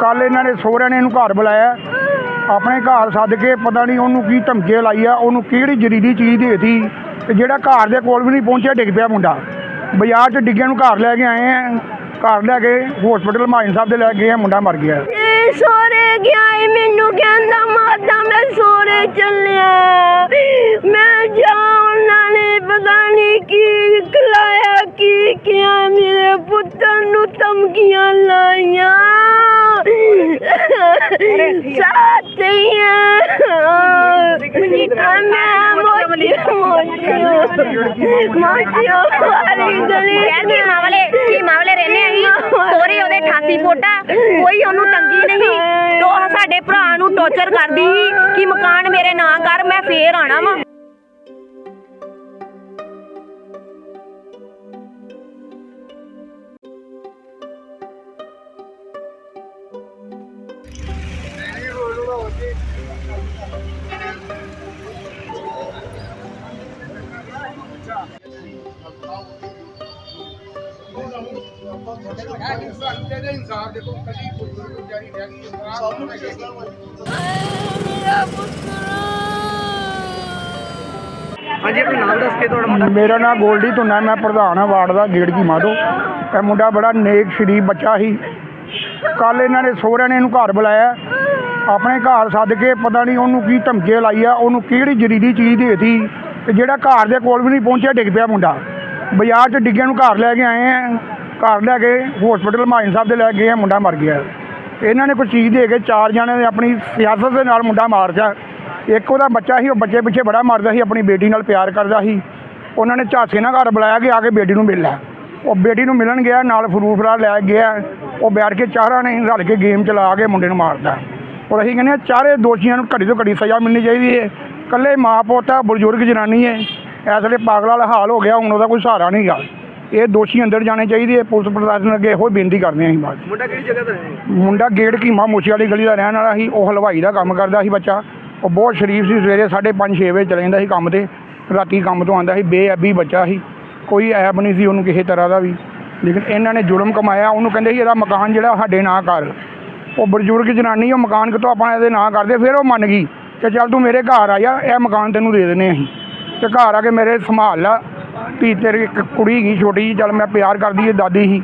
ਕੱਲ ਇਹਨਾਂ ਨੇ ਸਹੁਰਿਆਂ ਨੇ ਇਹਨੂੰ ਘਰ ਬੁਲਾਇਆ, ਆਪਣੇ ਘਰ ਸੱਦ ਕੇ ਪਤਾ ਨਹੀਂ ਉਹਨੂੰ ਕੀ ਧਮਕੀਆਂ ਲਾਈ ਆ, ਉਹਨੂੰ ਕਿਹੜੀ ਜ਼ਰੀਲੀ ਚੀਜ਼ ਦੇਤੀ ਤੇ ਜਿਹੜਾ ਘਰ ਦੇ ਕੋਲ ਵੀ ਨਹੀਂ ਪਹੁੰਚਿਆ, ਡਿੱਗ ਪਿਆ ਮੁੰਡਾ। ਬਾਜ਼ਾਰ 'ਚ ਡਿੱਗਿਆ ਨੂੰ ਘਰ ਲੈ ਕੇ ਆਏ ਆ, ਘਰ ਲੈ ਕੇ ਹਸਪੀਟਲ ਮਾਇਨ ਸਾਹਿਬ ਦੇ ਲੈ ਕੇ ਗਏ ਆ, ਮੁੰਡਾ ਮਰ ਗਿਆ। ਇਹ ਸੋਰੇ ਗਿਆ ਏ, ਮੈਨੂੰ ਕਹਿੰਦਾ, ਮਾਤਾ, ਮੈਂ ਸੋਰੇ ਚੱਲਿਆ। ਮੈਂ ਜਾ ਉਹਨਾਂ ਨੇ ਪਤਾ ਨਹੀਂ ਕੀ ਖਿਲਾਇਆ, ਕੀ ਕਿਹਾ, ਮੇਰੇ ਪੁੱਤਰ ਨੂੰ ਧਮਕੀਆਂ ਲਾਈਆਂ। ਸਾਥੀਆਂ ਮੈਂ ਮੋਟੀ ਮੋਟੀ ਮੋਟੀ ਵਾਲੀ ਗਲੀ ਯਾਰ ਕੀ ਮਾਮਲੇ ਕੀ ਮਾਮਲੇ ਰਹਿੰਦੇ ਆ ਜੀ ਸੋਰੀ ਉਹਦੇ 88 ਫੋਟਾ ਕੋਈ ਉਹਨੂੰ ਤੰਗੀ ਨਹੀਂ ਤੋ ਸਾਡੇ ਭਰਾ ਨੂੰ ਟੌਰਚਰ ਕਰਦੀ ਸੀ ਕਿ ਮਕਾਨ ਮੇਰੇ ਨਾਂ ਕਰ ਮੈਂ ਫੇਰ ਆਣਾ ਵਾ ਮੇਰਾ ਪੁੱਤਰ ਹਾਂਜੀ, ਆਪਣਾ ਨਾਮ ਦੱਸ ਕੇ ਤੁਹਾਡਾ ਮੁੰਡਾ। ਮੇਰਾ ਨਾਮ ਗੋਲਡੀ ਧੁੰਨਾ ਮੈਂ ਪ੍ਰਧਾਨ ਹਾਂ, ਵਾਰਡ ਦਾ ਗੇੜ ਕੀ ਮਾਧੋ ਇਹ ਮੁੰਡਾ ਬੜਾ ਨੇਕ, ਸ਼ਰੀਫ ਬੱਚਾ ਸੀ। ਕੱਲ ਇਹਨਾਂ ਨੇ ਸਹੁਰਿਆਂ ਨੇ ਇਹਨੂੰ ਘਰ ਬੁਲਾਇਆ। ਆਪਣੇ ਘਰ ਸੱਦ ਕੇ ਪਤਾ ਨਹੀਂ ਉਹਨੂੰ ਕੀ ਧਮਕੀਆਂ ਲਾਈ ਆ ਉਹਨੂੰ ਕਿਹੜੀ ਜਰੀਰੀ ਚੀਜ਼ ਦੇਤੀ ਤੇ ਜਿਹੜਾ ਘਰ ਦੇ ਕੋਲ ਵੀ ਨਹੀਂ ਪਹੁੰਚਿਆ, ਡਿੱਗ ਪਿਆ ਮੁੰਡਾ। ਬਾਜ਼ਾਰ 'ਚ ਡਿੱਗਿਆ ਨੂੰ ਘਰ ਲੈ ਕੇ ਆਏ ਆ। ਘਰ ਲੈ ਕੇ ਹਸਪੀਟਲ ਮਾਇਨ ਸਾਹਿਬ ਦੇ ਲੈ ਕੇ ਗਏ ਮੁੰਡਾ ਮਰ ਗਿਆ। ਇਹਨਾਂ ਨੇ ਕੋਈ ਚੀਜ਼ ਦੇ ਕੇ ਚਾਰ ਜਣੇ ਨੇ ਆਪਣੀ ਸਿਆਸਤ ਦੇ ਨਾਲ ਮੁੰਡਾ ਮਾਰਤਾ। ਇੱਕ ਉਹਦਾ ਬੱਚਾ ਸੀ, ਉਹ ਬੱਚੇ ਪਿੱਛੇ ਬੜਾ ਮਰਦਾ ਸੀ, ਆਪਣੀ ਬੇਟੀ ਨਾਲ ਪਿਆਰ ਕਰਦਾ ਸੀ। ਉਹਨਾਂ ਨੇ ਝਾਂਸੇ ਨਾਲ ਘਰ ਬੁਲਾਇਆ ਕਿ ਆ ਕੇ ਬੇਟੀ ਨੂੰ ਮਿਲ ਲੈ। ਉਹ ਬੇਟੀ ਨੂੰ ਮਿਲਣ ਗਿਆ, ਨਾਲ ਫਰੂਟ ਫਰਾ ਲੈ ਗਿਆ। ਉਹ ਬੈਠ ਕੇ ਚਾਰਾਂ ਨੇ ਰਲ ਕੇ ਗੇਮ ਚਲਾ ਕੇ ਮੁੰਡੇ ਨੂੰ ਮਾਰਦਾ। ਔਰ ਅਸੀਂ ਕਹਿੰਦੇ ਹਾਂ, ਚਾਰੇ ਦੋਸ਼ੀਆਂ ਨੂੰ ਘੜੀ ਤੋਂ ਘੜੀ ਸਜ਼ਾ ਮਿਲਣੀ ਚਾਹੀਦੀ ਹੈ ਇਕੱਲੇ ਮਾਂ ਪੁੱਤ ਆ, ਬਜ਼ੁਰਗ ਜਨਾਨੀ ਹੈ ਇਸ ਵੇਲੇ ਪਾਗਲ ਵਾਲਾ ਹਾਲ ਹੋ ਗਿਆ, ਹੁਣ ਉਹਦਾ ਕੋਈ ਸਹਾਰਾ ਨਹੀਂਗਾ ਇਹ ਦੋਸ਼ੀ ਅੰਦਰ ਜਾਣੇ ਚਾਹੀਦੇ ਹੈ ਪੁਲਿਸ ਪ੍ਰਸ਼ਾਸਨ ਅੱਗੇ ਇਹੋ ਬੇਨਤੀ ਕਰਦੇ ਹਾਂ ਅਸੀਂ ਬਸ। ਮੁੰਡਾ ਕਿਹੜੀ ਜਗ੍ਹਾ ਦਾ ਹੈ? ਮੁੰਡਾ ਗੇੜ ਕੀਮਾ ਮੂਸੇ ਵਾਲੀ ਗਲੀ ਦਾ ਰਹਿਣ ਵਾਲਾ ਸੀ ਉਹ ਹਲਵਾਈ ਦਾ ਕੰਮ ਕਰਦਾ ਸੀ ਬੱਚਾ। ਉਹ ਬਹੁਤ ਸ਼ਰੀਫ ਸੀ ਸਵੇਰੇ 5:30 6 ਵਜੇ ਚਲੇ ਜਾਂਦਾ ਸੀ ਕੰਮ ਤੇ। ਰਾਤੀ ਕੰਮ ਤੋਂ ਆਉਂਦਾ ਸੀ ਬੇਅਬੀ ਬੱਚਾ ਸੀ। ਕੋਈ ਐਬ ਨਹੀਂ ਸੀ ਉਹਨੂੰ ਕਿਸੇ ਤਰ੍ਹਾਂ ਦਾ ਵੀ। ਲੇਕਿਨ ਇਹਨਾਂ ਨੇ ਜ਼ੁਲਮ ਕਮਾਇਆ ਉਹਨੂੰ ਕਹਿੰਦੇ ਸੀ ਇਹਦਾ ਮਕਾਨ ਜਿਹੜਾ ਸਾਡੇ ਨਾਂ ਕਰ। ਉਹ ਬਜ਼ੁਰਗ ਜਨਾਨੀ ਉਹ ਮਕਾਨ ਕਿਤੋਂ ਆਪਾਂ ਇਹਦੇ ਨਾਂ ਕਰਦੇ ਫਿਰ ਉਹ ਮੰਨ ਗਈ ਕਿ ਚੱਲ ਤੂੰ ਮੇਰੇ ਘਰ ਆ ਜਾ ਇਹ ਮਕਾਨ ਤੈਨੂੰ ਦੇ ਦਿੰਦੇ ਅਸੀਂ। ਤੇ ਘਰ ਆ ਕੇ ਮੇਰੇ ਸੰਭਾਲ ਲਾ। ਵੀ ਤੇਰੀ ਇੱਕ ਕੁੜੀ ਗਈ ਛੋਟੀ ਜਿਹੀ, ਚੱਲ ਮੈਂ ਪਿਆਰ ਕਰਦੀ ਹੈ ਦਾਦੀ ਸੀ।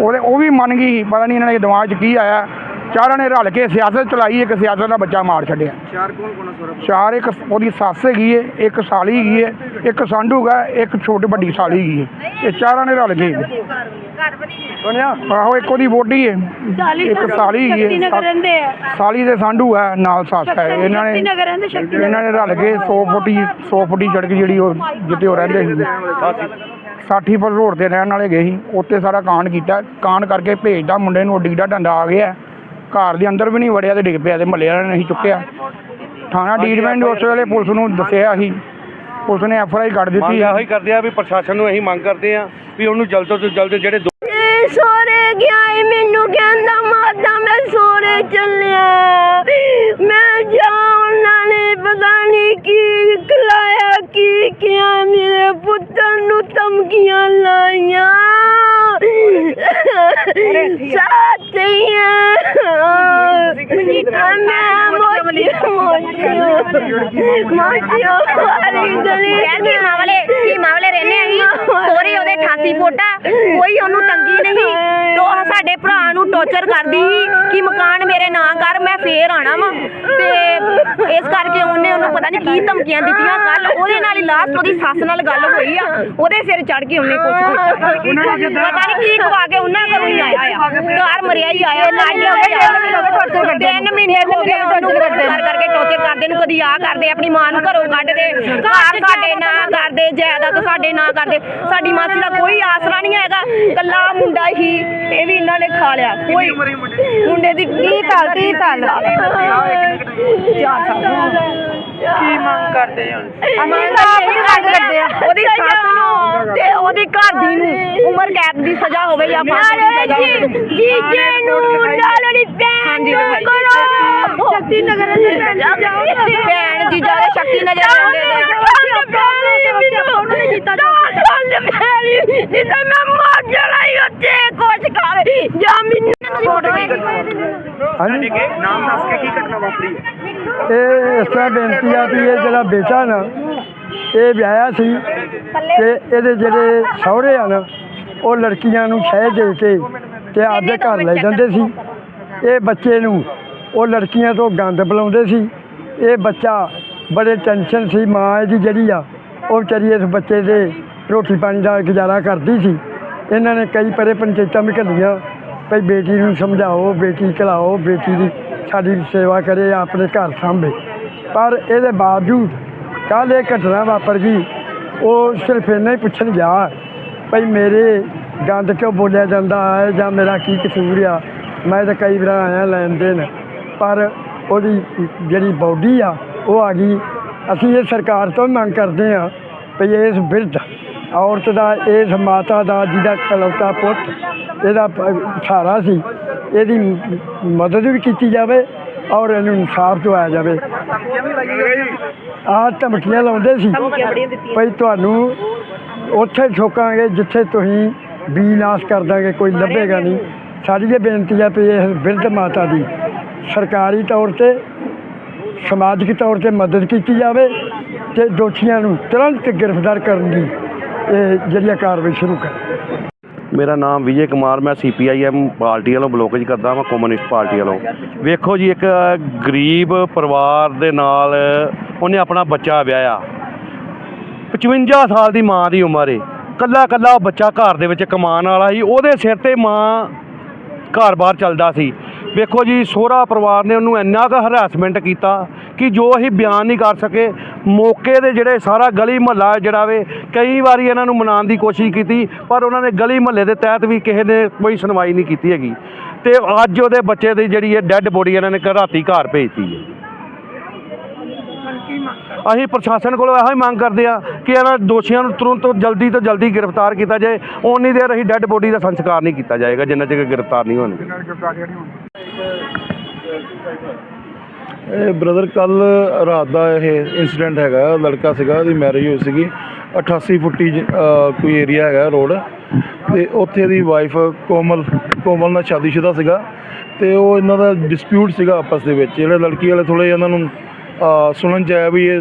ਉਹਦੇ, ਉਹ ਵੀ ਮੰਨ ਗਈ ਸੀ, ਪਤਾ ਨਹੀਂ ਇਹਨਾਂ ਦੇ ਦਿਮਾਗ 'ਚ ਕੀ ਆਇਆ। ਚਾਰਾਂ ਨੇ ਰਲ ਕੇ ਸਿਆਸਤ ਚਲਾਈ ਇੱਕ ਸਿਆਸਤ ਦਾ ਬੱਚਾ ਮਾਰ ਛੱਡਿਆ। ਚਾਰ ਕੌਣ ਕੌਣ ਸੋਰਾ ਚਾਰ ਇੱਕ ਉਹਦੀ ਸੱਸ ਹੈਗੀ ਏ ਇੱਕ ਸਾਲੀ ਹੈਗੀ ਏ ਇੱਕ ਸਾਂਢੂ ਗਾ ਇੱਕ ਛੋਟੀ ਵੱਡੀ ਸਾਲੀ ਹੈਗੀ ਏ। ਇਹ ਚਾਰਾਂ ਨੇ ਰਲ ਕੇ। ਸੁਣਿਆ ਆਹੋ ਇੱਕ ਉਹਦੀ ਵੋਟੀ ਏ ਇੱਕ ਸਾਲੀ ਹੈਗੀ ਏ। ਨਗਰ ਰਹਿੰਦੇ ਆ। ਸਾਲੀ ਦੇ ਸਾਂਢੂ ਹੈ ਨਾਲ ਸੱਸ ਹੈ। ਇਹਨਾਂ ਨੇ ਇਹਨਾਂ ਨੇ ਰਲ ਕੇ 100 ਫੁੱਟੀ 100 ਫੁੱਟੀ ਸੜਕ ਜਿਹੜੀ ਉਹ ਜਿੱਥੇ ਉਹ ਰਹਿੰਦੇ ਸੀ। ਸਾਠੀ ਪਰ ਰੋਡ ਤੇ ਰਹਿਣ ਵਾਲੇ ਗਏ ਸੀ। ਉੱਤੇ ਸਾਰਾ ਕਾਂਡ ਕੀਤਾ। ਕਾਂਡ ਕਰਕੇ ਭੇਜਦਾ ਮੁੰਡੇ ਨੂੰ ਡਿੱਗਦਾ ਡੰਡਾ ਆ ਗਿਆ। ਘਰ ਦੇ ਅੰਦਰ ਵੀ ਨਹੀਂ ਵੜਿਆ ਤੇ ਡਿੱਗ ਪਿਆ ਤੇ ਮਹੱਲੇ ਵਾਲਿਆਂ ਨੇ ਨਹੀਂ ਚੁੱਕਿਆ। ਥਾਣਾ ਡੀਡਮੈਂਟ ਉਸ ਵੇਲੇ ਪੁਲਿਸ ਨੂੰ ਦੱਸਿਆ ਸੀ। ਪੁਲਿਸ ਨੇ ਐਫ ਆਈ ਆਰ ਕੱਢ ਮੰਗ ਦਿੱਤੀ ਇਹੋ ਹੀ ਕਰਦੇ ਆ ਵੀ ਪ੍ਰਸ਼ਾਸਨ ਨੂੰ ਇਹੀ ਮੰਗ ਕਰਦੇ ਆ ਵੀ ਉਹਨੂੰ ਜਲਦ ਤੋਂ ਜਲਦ ਜਿਹੜੇ ਦੋ- ਇਹ ਸੋਰੇ ਗਿਆ ਏ ਮੈਨੂੰ ਕਹਿੰਦਾ ਮਾਤਾ ਮੈਂ ਸੋਰੇ ਚੱਲਿਆ। ਮੈਂ ਜਾ ਉਹਨਾਂ ਨੇ ਪਤਾ ਨਹੀਂ ਕੀ ਖਿਲਾਇਆ ਕੀ ਕਿਹਾ ਮੇਰੇ ਪੁੱਤਰ ਨੂੰ ਧਮਕੀਆਂ ਲਾਈਆਂ। ਸਾਥੀਆਂ ਮੈਂ ਮੋਟੀ ਮੋਟੀ ਮੋਟੀ ਵਾਲੀ ਗਲੀ ਯਾਰ ਕੀ ਮਾਮਲੇ ਕੀ ਮਾਮਲੇ ਰਹਿੰਦੇ ਆ ਜੀ ਸੋਰੀ ਉਹਦੇ 88 ਫੋਟਾ ਕੋਈ ਉਹਨੂੰ ਤੰਗੀ ਨਹੀਂ ਤੋ ਸਾਡੇ ਭਰਾ ਨੂੰ ਟੌਰਚਰ ਕਰਦੀ ਸੀ ਕਿ ਮਕਾਨ ਮੇਰੇ ਨਾਂ ਕਰ ਮੈਂ ਫੇਰ ਆਣਾ ਵਾ ਤੇ ਇਸ ਕਰਕੇ ਉਹਨੇ ਉਹਨੂੰ ਪਤਾ ਨਹੀਂ ਕੀ ਧਮਕੀਆਂ ਦਿੱਤੀਆਂ ਕੱਲ ਉਹਦੇ ਨਾਲ ਹੀ ਲਾਸਟ ਉਹਦੀ ਸੱਸ ਨਾਲ ਗੱਲ ਹੋਈ ਆ। ਉਹਦੇ ਸਿਰ ਚੜ ਕੇ ਉਹਨੇ ਕੁਝ ਕੀਤਾ। ਪਤਾ ਨਹੀਂ ਕੀ ਖਵਾ ਕੇ ਉਹਨਾਂ ਘਰੋਂ ਹੀ ਆਇਆ ਘਰ ਮਰਿਆ ਹੀ ਆਇਆ। ਲਾਗੇ ਹੋ ਗਏ ਤਿੰਨ ਮਹੀਨੇ ਹੋ ਗਏ ਉਹਨੂੰ ਕਰ ਕਰਕੇ ਟੌਰਚਰ ਕਰਦੇ ਨੂੰ ਕਦੀ ਆ ਕਰਦੇ ਆਪਣੀ ਮਾਂ ਨੂੰ ਘਰੋਂ ਕੱਢਦੇ। ਘਰ ਸਾਡੇ ਨਾਂ ਕਰਦੇ ਜਾਇਦਾਦ ਸਾਡੇ ਨਾਂ ਕਰਦੇ। ਸਾਡੀ ਮਾਸੀ ਦਾ ਕੋਈ ਆਸਰਾ ਨਹੀਂ ਹੈਗਾ। ਕੱਲਾ ਮੁੰਡਾ ਹੀ ਇਹ ਵੀ ਇਹਨਾਂ ਨੇ ਖਾ ਲਿਆ। ਕੋਈ ਮੁੰਡੇ ਦੀ? 30 ਸਾਲ 30 ਸਾਲ। ਚਾਰ ਸਾਲ। ਕੀ ਮੰਗ ਕਰਦੇ ਹੁਣ ਅਸੀਂ ਤਾਂ ਇਹੀ ਮੰਗ ਕਰਦੇ ਆ। ਉਹਦੀ ਸੱਸ ਨੂੰ ਤੇ ਉਹਦੀ ਘਰ ਦੀ ਨੂੰ ਉਮਰ ਕੈਦ ਦੀ ਸਜ਼ਾ ਹੋਵੇ ਜਾਂ ਫਾਂਸੀ ਦੀ ਸਜ਼ਾ ਹੋਵੇ ਜੀਜੇ ਨੂੰ ਨਾਲੜੀ ਭੈਣ ਨੂੰ ਕਰੋ ਸ਼ਕਤੀ ਨਗਰ ਦੇ ਭੈਣ ਜੀਜਾ ਦੇ ਸ਼ਕਤੀ ਨਜ਼ਰ ਰਹਿੰਦੇ ਨੇ ਜਿੱਦਾਂ ਮੈਂ ਮਰ ਜਾਣਾ ਹੀ ਉੱਤੇ ਕੁਛ ਖਾਵੇ ਜਾਂ ਮੈਨੂੰ ਹਾਂਜੀ ਨਾਮ ਦੱਸ ਕੇ ਕੀ ਘਟਨਾ ਵਾਪਰੀ ਇਹ ਇਸ ਤਰ੍ਹਾਂ ਬੇਨਤੀ ਆ ਵੀ ਇਹ ਜਿਹੜਾ ਬੇਟਾ ਨਾ, ਇਹ ਵਿਆਹਿਆ ਸੀ ਤੇ ਇਹਦੇ ਜਿਹੜੇ ਸਹੁਰੇ ਆ ਨਾ ਉਹ ਲੜਕੀਆਂ ਨੂੰ ਸ਼ਹਿ ਦੇ ਕੇ ਤੇ ਆਪਦੇ ਘਰ ਲੈ ਜਾਂਦੇ ਸੀ। ਇਹ ਬੱਚੇ ਨੂੰ ਉਹ ਲੜਕੀਆਂ ਤੋਂ ਗੰਦ ਬੁਲਾਉਂਦੇ ਸੀ। ਇਹ ਬੱਚਾ ਬੜੇ ਟੈਨਸ਼ਨ ਸੀ ਮਾਂ ਇਹਦੀ ਜਿਹੜੀ ਆ ਉਹ ਵਿਚਾਰੀ ਇਸ ਬੱਚੇ ਦੇ ਰੋਟੀ ਪਾਣੀ ਦਾ ਗੁਜ਼ਾਰਾ ਕਰਦੀ ਸੀ। ਇਹਨਾਂ ਨੇ ਕਈ ਪਰੇ ਪੰਚਾਇਤਾਂ ਵੀ ਘੱਲੀਆਂ ਭਈ ਬੇਟੀ ਨੂੰ ਸਮਝਾਓ ਬੇਟੀ ਖਿਲਾਓ ਬੇਟੀ ਦੀ ਸਾਡੀ ਸੇਵਾ ਕਰੇ ਆਪਣੇ ਘਰ ਸਾਂਭੇ। ਪਰ ਇਹਦੇ ਬਾਵਜੂਦ ਕੱਲ੍ਹ ਇਹ ਘਟਨਾ ਵਾਪਰ ਗਈ ਉਹ ਸਿਰਫ ਇੰਨਾ ਹੀ ਪੁੱਛਣ ਗਿਆ ਭਈ ਮੇਰੇ ਗੰਦ ਕਿਉਂ ਬੋਲਿਆ ਜਾਂਦਾ ਹੈ ਜਾਂ ਮੇਰਾ ਕੀ ਕਸੂਰ ਆ? ਮੈਂ ਤਾਂ ਕਈ ਵਾਰ ਆਇਆ ਲੈਣ ਦੇਣ ਪਰ ਉਹਦੀ ਜਿਹੜੀ ਬਾਡੀ ਆ ਉਹ ਆ ਗਈ। ਅਸੀਂ ਇਹ ਸਰਕਾਰ ਤੋਂ ਮੰਗ ਕਰਦੇ ਹਾਂ ਭਈ ਇਸ ਬਿਰਧ ਔਰਤ ਦਾ ਇਸ ਮਾਤਾ ਦਾ ਜਿਹਦਾ ਕਲੌਤਾ ਪੁੱਤ ਇਹਦਾ ਸਹਾਰਾ ਸੀ ਇਹਦੀ ਮਦਦ ਵੀ ਕੀਤੀ ਜਾਵੇ ਔਰ ਇਹਨੂੰ ਇਨਸਾਫ ਦਿਵਾਇਆ ਜਾਵੇ। ਆਹ ਧਮਕੀਆਂ ਲਾਉਂਦੇ ਸੀ। ਭਈ ਤੁਹਾਨੂੰ ਉੱਥੇ ਠੋਕਾਂਗੇ ਜਿੱਥੇ ਤੁਸੀਂ ਬੀ ਨਾਸ਼ ਕਰ ਦਾਂਗੇ ਕੋਈ ਲੱਭੇਗਾ ਨਹੀਂ। ਸਾਡੀ ਇਹ ਬੇਨਤੀ ਹੈ ਵੀ ਇਸ ਬਿਰਧ ਮਾਤਾ ਦੀ ਸਰਕਾਰੀ ਤੌਰ ਤੇ ਸਮਾਜਿਕ ਤੌਰ ਤੇ ਮਦਦ ਕੀਤੀ ਜਾਵੇ ਤੇ ਦੋਸ਼ੀਆਂ ਨੂੰ ਤੁਰੰਤ ਗ੍ਰਿਫਤਾਰ ਕਰਨ ਦੀ ਇਹ ਜਿਹੜੀ ਕਾਰਵਾਈ ਸ਼ੁਰੂ ਕਰੇ। ਮੇਰਾ ਨਾਮ ਵਿਜੇ ਕੁਮਾਰ ਮੈਂ ਸੀਪੀਆਈਐਮ ਪਾਰਟੀ ਵੱਲੋਂ ਬਲੋਕੇਜ ਕਰਦਾ ਹਾਂ ਕਮਿਊਨਿਸਟ ਪਾਰਟੀ ਵੱਲੋਂ। ਵੇਖੋ ਜੀ ਇੱਕ ਗਰੀਬ ਪਰਿਵਾਰ ਦੇ ਨਾਲ ਉਹਨੇ ਆਪਣਾ ਬੱਚਾ ਵਿਆਹਿਆ। 55 ਸਾਲ ਦੀ ਮਾਂ ਦੀ ਉਮਰ ਏ। ਕੱਲਾ ਕੱਲਾ ਉਹ ਬੱਚਾ ਘਰ ਦੇ ਵਿੱਚ ਕਮਾਉਣ ਵਾਲਾ ਸੀ। ਉਹਦੇ ਸਿਰ ਤੇ ਮਾਂ ਘਰ-ਬਾਰ ਚੱਲਦਾ ਸੀ। ਵੇਖੋ ਜੀ, ਸੋਹਰਾ ਪਰਿਵਾਰ ਨੇ ਉਹਨੂੰ ਇੰਨਾ ਕੁ ਹਰਾਸਮੈਂਟ ਕੀਤਾ ਕਿ ਜੋ ਅਸੀਂ ਬਿਆਨ ਨਹੀਂ ਕਰ ਸਕੇ, ਮੌਕੇ ਦੇ ਜਿਹੜੇ ਸਾਰਾ ਗਲੀ ਮਹੱਲਾ ਜਿਹੜਾ ਵੇ, ਕਈ ਵਾਰੀ ਇਹਨਾਂ ਨੂੰ ਮਨਾਉਣ ਦੀ ਕੋਸ਼ਿਸ਼ ਕੀਤੀ, ਪਰ ਉਹਨਾਂ ਨੇ ਗਲੀ ਮਹੱਲੇ ਦੇ ਤਹਿਤ ਵੀ ਕਿਸੇ ਨੇ ਕੋਈ ਸੁਣਵਾਈ ਨਹੀਂ ਕੀਤੀ ਹੈਗੀ। ਤੇ ਅੱਜ ਉਹਦੇ ਬੱਚੇ ਦੀ ਜਿਹੜੀ ਹੈ ਡੈੱਡ ਬੋਡੀ ਇਹਨਾਂ ਨੇ ਰਾਤੀ ਘਰ ਭੇਜਤੀ ਹੈ। ਅਸੀਂ ਪ੍ਰਸ਼ਾਸਨ ਕੋਲੋਂ ਇਹੋ ਹੀ ਮੰਗ ਕਰਦੇ ਆ ਕਿ ਇਹਨਾਂ ਦੋਸ਼ੀਆਂ ਨੂੰ ਤੁਰੰਤ ਜਲਦੀ ਤੋਂ ਜਲਦੀ ਗ੍ਰਿਫਤਾਰ ਕੀਤਾ ਜਾਏ। ਓਨੀ ਦੇਰ ਅਸੀਂ ਡੈੱਡ ਬੋਡੀ ਦਾ ਸੰਸਕਾਰ ਨਹੀਂ ਕੀਤਾ ਜਾਏਗਾ ਜਿੰਨਾ ਚਿਰ ਗ੍ਰਿਫਤਾਰ ਨਹੀਂ ਹੋਣਗੇ। ਇਹ ਬ੍ਰਦਰ ਕੱਲ ਰਾਤ ਦਾ ਇਹ ਇਨਸੀਡੈਂਟ ਹੈਗਾ ਲੜਕਾ ਸੀਗਾ ਉਹਦੀ ਮੈਰਿਜ ਹੋਈ ਸੀਗੀ। 88 ਫੁੱਟੀ ਕੋਈ ਏਰੀਆ ਹੈਗਾ ਰੋਡ ਤੇ ਉੱਥੇ ਦੀ ਵਾਈਫ ਕੋਮਲ ਕੋਮਲ ਨਾਲ ਸ਼ਾਦੀशुदा ਸੀਗਾ। ਤੇ ਉਹ ਇਹਨਾਂ ਦਾ ਡਿਸਪਿਊਟ ਸੀਗਾ ਆਪਸ ਦੇ ਵਿੱਚ ਜਿਹੜੇ ਲੜਕੀ ਵਾਲੇ ਥੋੜੇ ਇਹਨਾਂ ਨੂੰ ਸੁਣਨ ਚ ਆਇਆ ਵੀ ਇਹ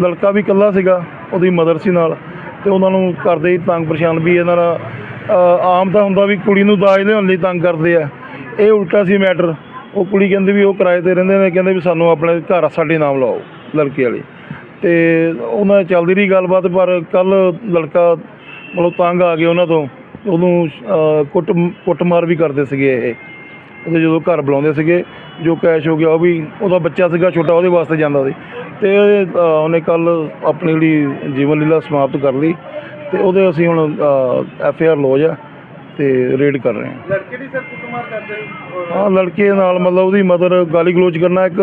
ਲੜਕਾ ਵੀ ਇਕੱਲਾ ਸੀਗਾ, ਉਹਦੀ ਮਦਰ ਸੀ ਨਾਲ, ਤੇ ਉਹਨਾਂ ਨੂੰ ਕਰਦੇ ਹੀ ਤੰਗ ਪਰੇਸ਼ਾਨ ਵੀ ਇਹਨਾਂ ਦਾ ਆਮ ਤਾਂ ਹੁੰਦਾ ਵੀ ਕੁੜੀ ਨੂੰ ਦਾਜ ਲਿਆਉਣ ਲਈ ਤੰਗ ਕਰਦੇ ਆ। ਇਹ ਉਲਟਾ ਸੀ ਮੈਟਰ ਉਹ ਕੁੜੀ ਕਹਿੰਦੀ ਵੀ ਉਹ ਕਿਰਾਏ ਤੇ ਰਹਿੰਦੇ ਨੇ, ਕਹਿੰਦੇ ਵੀ ਸਾਨੂੰ ਆਪਣੇ ਘਰ ਸਾਡੇ ਨਾਮ ਲਾਓ, ਲੜਕੇ ਵਾਲੇ। ਤੇ ਉਹਨਾਂ ਚੱਲਦੀ ਰਹੀ ਗੱਲਬਾਤ, ਪਰ ਕੱਲ ਲੜਕਾ ਮਤਲਬ ਤੰਗ ਆ ਗਿਆ ਉਹਨਾਂ ਤੋਂ। ਉਹਨੂੰ ਕੁੱਟ, ਕੁੱਟਮਾਰ ਵੀ ਕਰਦੇ ਸੀਗੇ ਇਹ। ਉਹਦੇ ਜਦੋਂ ਘਰ ਬੁਲਾਉਂਦੇ ਸੀਗੇ ਜੋ ਕੈਸ਼ ਹੋ ਗਿਆ ਉਹ ਵੀ ਉਹਦਾ ਬੱਚਾ ਸੀਗਾ ਛੋਟਾ ਉਹਦੇ ਵਾਸਤੇ ਜਾਂਦਾ ਸੀ। ਤੇ ਉਹਨੇ ਕੱਲ ਆਪਣੀ ਜਿਹੜੀ ਜੀਵਨ ਲੀਲਾ ਸਮਾਪਤ ਕਰ ਲਈ ਤੇ ਉਹਦੇ ਅਸੀਂ ਹੁਣ ਐਫ ਆਰ ਲੌਜ ਆ ਤੇ ਰੇਡ ਕਰ ਰਹੇ ਹਾਂ। ਲੜਕੇ ਦੀ ਸਰ ਕੁੱਟਮਾਰ ਕਰਦੇ ਹਾਂ? ਲੜਕੇ ਨਾਲ ਮਤਲਬ ਉਹਦੀ ਮਦਰ ਗਾਲੀ ਗਲੋਚ ਕਰਨਾ ਇੱਕ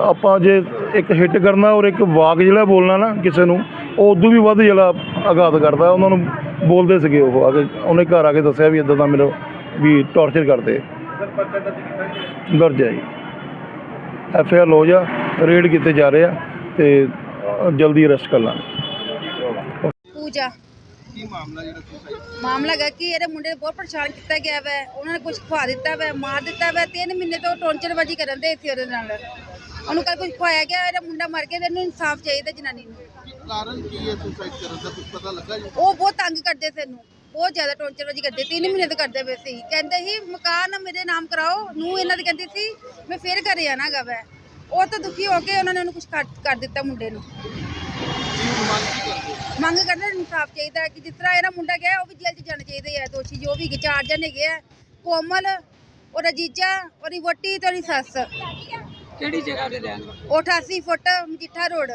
ਆਪਾਂ ਜੇ ਇੱਕ ਹਿੱਟ ਕਰਨਾ ਔਰ ਇੱਕ ਵਾਕ ਜਿਹੜਾ ਬੋਲਣਾ ਨਾ ਕਿਸੇ ਨੂੰ ਉਹ ਉਦੋਂ ਵੀ ਵੱਧ ਜਿਹੜਾ ਆਘਾਤ ਕਰਦਾ। ਉਹਨਾਂ ਨੂੰ ਬੋਲਦੇ ਸੀਗੇ ਉਹ ਆ ਕੇ ਉਹਨੇ ਘਰ ਆ ਕੇ ਦੱਸਿਆ ਵੀ ਇਦਾਂ ਦਾ ਮੇਰਾ ਵੀ ਟੌਰਚਰ ਕਰਦੇ। ਪਰਚਾ ਦਰਜ ਕੀਤਾ ਜੀ? ਦਰਜ ਹੈ ਜੀ। ਐਫ ਆਰ ਲੋ ਜਾ ਰੇਡ ਕੀਤੇ ਜਾ ਰਹੇ ਆ ਤੇ ਜਲਦੀ ਅਰੈਸਟ ਕਰ ਲਾਂਗੇ। ਪੂਜਾ। ਕੀ ਮਾਮਲਾ ਜਿਹੜਾ ਸੁਸਾਈਡ ਮਾਮਲਾ ਹੈਗਾ ਕਿ ਇਹਦੇ ਮੁੰਡੇ ਨੂੰ ਬਹੁਤ ਪਰੇਸ਼ਾਨ ਕੀਤਾ ਗਿਆ ਵੈ। ਉਹਨਾਂ ਨੇ ਕੁਝ ਖਵਾ ਦਿੱਤਾ ਵੈ ਮਾਰ ਦਿੱਤਾ ਵੈ। ਤਿੰਨ ਮਹੀਨੇ ਤੋਂ ਟੌਰਚਰਬਾਜੀ ਕਰਨ ਦੇ ਸੀ ਉਹਦੇ ਨਾਲ। ਉਹਨੂੰ ਕੱਲ ਕੁਝ ਖਵਾਇਆ ਗਿਆ ਇਹਦਾ ਮੁੰਡਾ ਮਰ ਗਿਆ ਤੇ ਇਹਨੂੰ ਇਨਸਾਫ ਚਾਹੀਦਾ ਜਨਾਨੀ ਨੂੰ। ਕਾਰਨ ਕੀ ਹੈ ਸੁਸਾਈਡ ਕਰਨ ਦਾ ਕੁਝ ਪਤਾ ਲੱਗਾ ਜੀ? ਉਹ ਬਹੁਤ ਤੰਗ ਕਰਦੇ ਸੀ ਇਹਨੂੰ ਬਹੁਤ ਜ਼ਿਆਦਾ ਟੌਰਚਰਬਾਜੀ ਕਰਦੇ ਤਿੰਨ ਮਹੀਨੇ ਤੋਂ ਕਰਦੇ ਪਏ ਸੀ। ਕਹਿੰਦੇ ਸੀ ਮਕਾਨ ਮੇਰੇ ਨਾਮ ਕਰਾਓ। ਨੂੰ ਇਹਨਾਂ ਦੀ ਕਹਿੰਦੀ ਸੀ ਮੈਂ ਫੇਰ ਘਰੇ ਆਣਾਗਾ ਵੈ ਉਹ ਤਾਂ ਦੁਖੀ ਹੋ ਕੇ ਉਹਨਾਂ ਨੇ ਉਹਨੂੰ ਕੁਝ ਕਰ ਦਿੱਤਾ ਮੁੰਡੇ ਨੂੰ। ਮੰਗ ਕਰਦੇ ਇਨਸਾਫ ਚਾਹੀਦਾ ਹੈ ਕਿ ਜਿਸ ਤਰ੍ਹਾਂ ਇਹਦਾ ਮੁੰਡਾ ਗਿਆ ਉਹ ਵੀ ਜੇਲ੍ਹ 'ਚ ਜਾਣਾ ਚਾਹੀਦਾ ਹੈ ਦੋਸ਼ੀ ਜੋ ਵੀ ਚਾਰ ਜਣੇ ਹੈਗੇ ਆ ਕੋਮਲ ਉਹਦਾ ਜੀਜਾ ਉਹਦੀ ਵੋਟੀ ਤੇ ਉਹਦੀ ਸੱਸ। ਕਿਹੜੀ ਜਗ੍ਹਾ ਤੇ ਰਹਿਣ ਉਹ 88 ਫੁੱਟ ਮਜੀਠਾ ਰੋਡ।